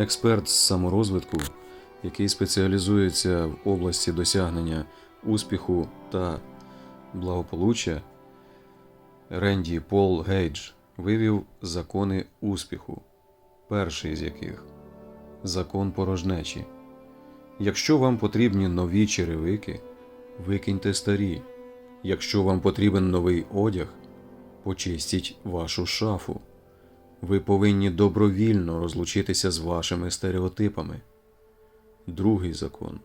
експерт з саморозвитку, який спеціалізується в області досягнення успіху та благополуччя, Ренді Пол Гейдж вивів закони успіху, перший з яких закон порожнечі. Якщо вам потрібні нові черевики, викиньте старі. Якщо вам потрібен новий одяг, почистіть вашу шафу. Ви повинні добровільно розлучитися з вашими стереотипами. Другий закон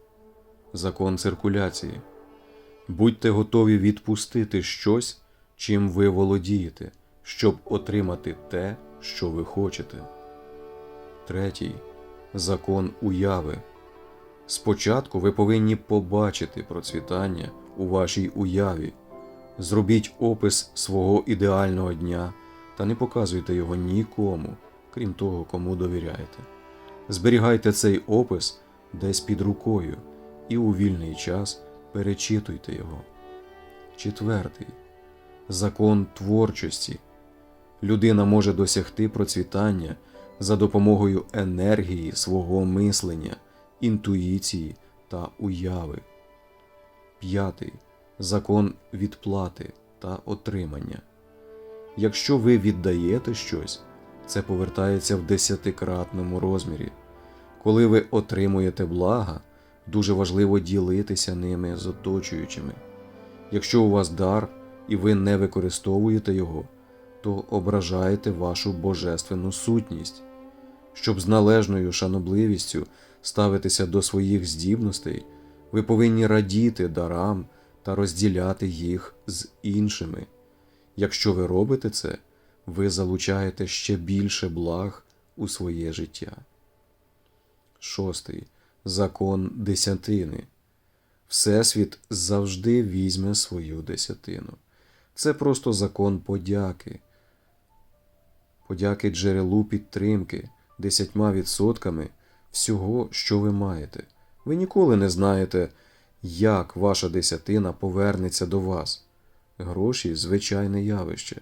закон циркуляції. Будьте готові відпустити щось, чим ви володієте, щоб отримати те, що ви хочете. Третій закон уяви. Спочатку ви повинні побачити процвітання у вашій уяві. Зробіть опис свого ідеального дня та не показуйте його нікому, крім того, кому довіряєте. Зберігайте цей опис десь під рукою і у вільний час перечитуйте його. Четвертий закон творчості. Людина може досягти процвітання за допомогою енергії свого мислення, інтуїції та уяви. П'ятий закон відплати та отримання. Якщо ви віддаєте щось, це повертається в десятикратному розмірі. Коли ви отримуєте блага, дуже важливо ділитися ними з оточуючими. Якщо у вас дар і ви не використовуєте його, то ображаєте вашу божественну сутність. Щоб з належною шанобливістю ставитися до своїх здібностей, ви повинні радіти дарам та розділяти їх з іншими. Якщо ви робите це, ви залучаєте ще більше благ у своє життя. Шостий закон десятини. Всесвіт завжди візьме свою десятину. Це просто закон подяки. Подяки джерелу підтримки десятьма відсотками всього, що ви маєте. Ви ніколи не знаєте, як ваша десятина повернеться до вас. Гроші звичайне явище,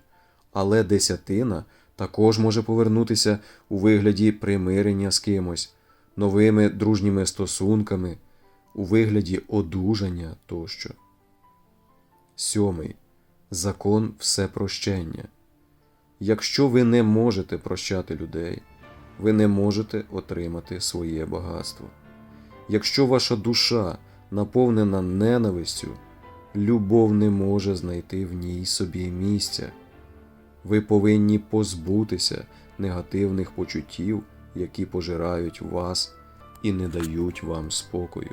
але десятина також може повернутися у вигляді примирення з кимось, новими дружніми стосунками, у вигляді одужання тощо. Сьомий закон всепрощення. Якщо ви не можете прощати людей, ви не можете отримати своє багатство. Якщо ваша душа наповнена ненавистю, любов не може знайти в ній собі місця. Ви повинні позбутися негативних почуттів, які пожирають вас і не дають вам спокою.